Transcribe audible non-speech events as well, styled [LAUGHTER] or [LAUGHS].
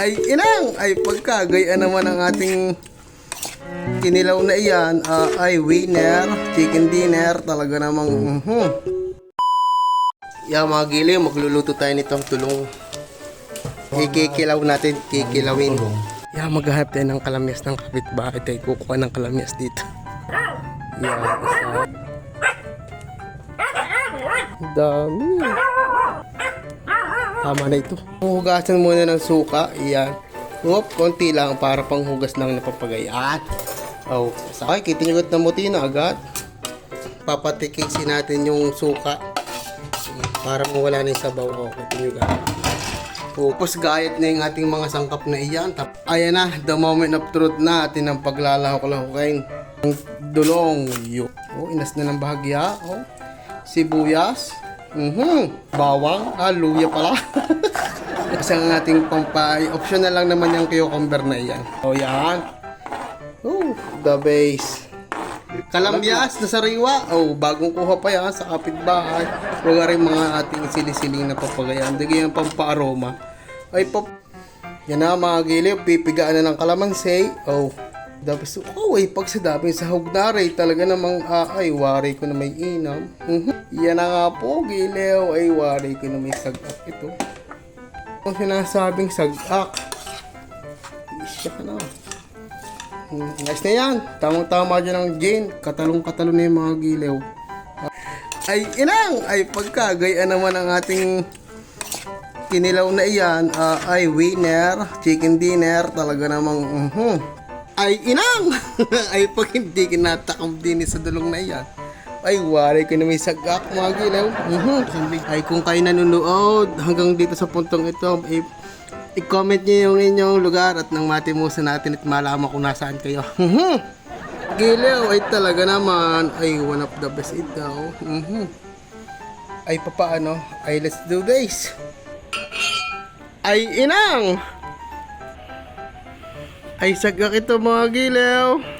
Ay, inang! Ay, pagkagayaan naman ang ating kinilaw na iyan. ah, ay, winner, chicken dinner, talaga namang, mhm. Yeah, mga gili, magluluto tayo nitong tulong. Ikikilaw natin, kikilawin. Yeah, maghahanap tayo ng kalamyas ng kapitbahay tayo. Kukuha ng kalamyas dito. Yeah, isa. Dami. Tama na ito. Hugasan muna ng suka. Iyan. Ngop, konti lang para panghugas lang na papagayan. Oh, sakay, kitingot na muti na agad. Papatikiksi natin yung suka. Para mawala na yung sabaw. Oh, kitingot. Tapos gayat na yung ating mga sangkap na iyan. Ayan na, the moment of truth na atin ang paglalahok-lahokain. Ang dulong. Yo. Oh, inas na ng bahagya. Oh. Sibuyas. Mhm. Bawang. Ah, pala. [LAUGHS] Kasi ang ating pampay. Optional lang naman yung cucumber na iyan. Oh, yan. Oh, the base. Kalamyas na sariwa. Oh, bagong kuha pa yan sa kapitbahay. Nga rin mga ating sili-siling na papagayan. Dagi yung pampaaroma. Ay, pap... Yan na mga giliw. Pipigaan na ng kalamansi. Oh, tapos, oh, ay, pag sa daming sahog na rin, talaga namang, ah, ay, wari ko na may inam. Mhm. Yan na nga po, giliw. Ay, wari ko na may sagak ito. Ang sinasabing sagak. Isya ka na. Hmm, Nice na yan. Tamang-tama dyan ang gin. Katalong-katalo na yung mga gilew. Ay, inang! Ay, pagkagayaan naman ang ating kinilaw na iyan. ah, ay, winner, chicken dinner. Talaga namang, mhm. Ay, inang! [LAUGHS] ay, pag hindi kinatakam din sa dulong na iyan. Ay, wari ko na may sagak, mga gilaw. Mhm. Ay, kung kayo nanonood hanggang dito sa puntong ito, ay, i-comment nyo yung inyong lugar at nang matimusan natin at malaman kung nasaan kayo. [LAUGHS] Mhm. Gilaw ay talaga naman ay one of the best ito. Mhm. Ay papaano? Ay let's do this. Ay inang! Ay sagak ito mga gilaw.